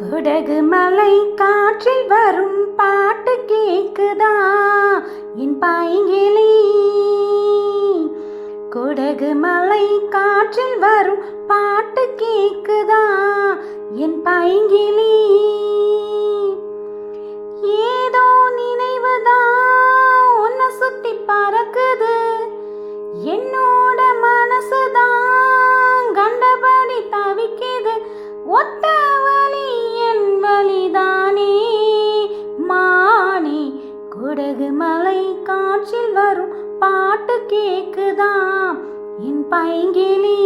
குடகு மலை காற்றில் வரும் பாட்டு கேக்குதா? என் பைங்கிளி குடகு மலை காற்றில் வரும் பாட்டு கேக்குதா? என் பைங்கிளி குடகு மலை காற்றில் வரும் பாட்டு கேக்குதாம். என் பைங்கிலி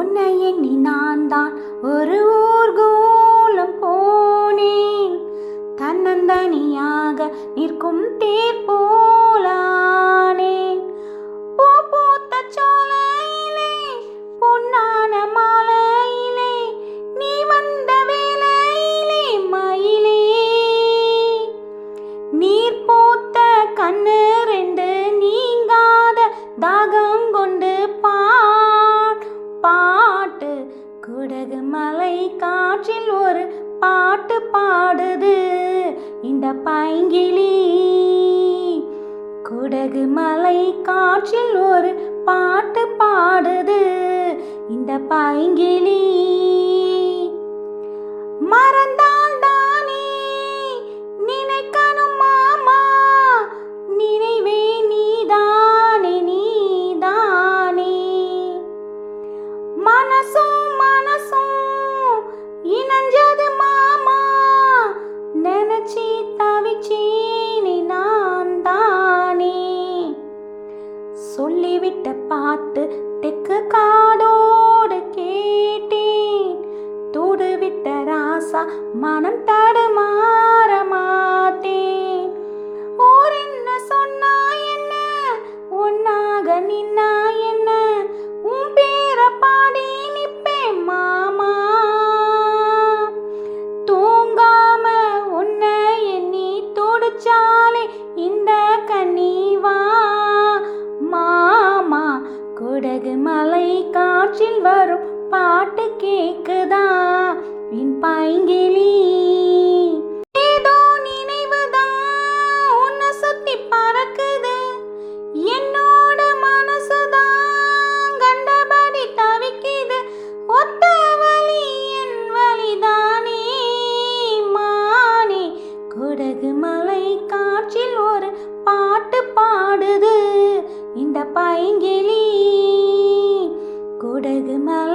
உன்னை எண்ணி நான் தான் ஒரு ஊர்கோலம் போனேன். தன்னந்தனியாக நிற்கும் தேர் போலா குடகு மலை காற்றில் ஒரு பாட்டு பாடுது. இந்த பைங்கிலி குடகு மலை காற்றில் ஒரு பாட்டு பாடுது. இந்த பைங்கிலி சொல்லிவிட்ட பாட்டு தெக்கு காடோடு கேட்டேன். தூடுவிட்ட ராசா மனம் தடுமாற மாட்டேன் ஓர் என்ன சொன்னா என்ன? ஒன்னாக நின்னா மலை காற்றில் வரும் பாட்டு கேக்குதா? என் பைங்கிளி ஏதோ நினைவுதான் உன்னை சுத்தி பறக்குது. என்னோட மனசுதான் கண்டபடி தவிக்குது. ஒத்த வலி என் வழிதானே மானே. குடகு மலை காற்றில் ஒரு பாட்டு பாடுது. இந்த பைங்கிலி குடகு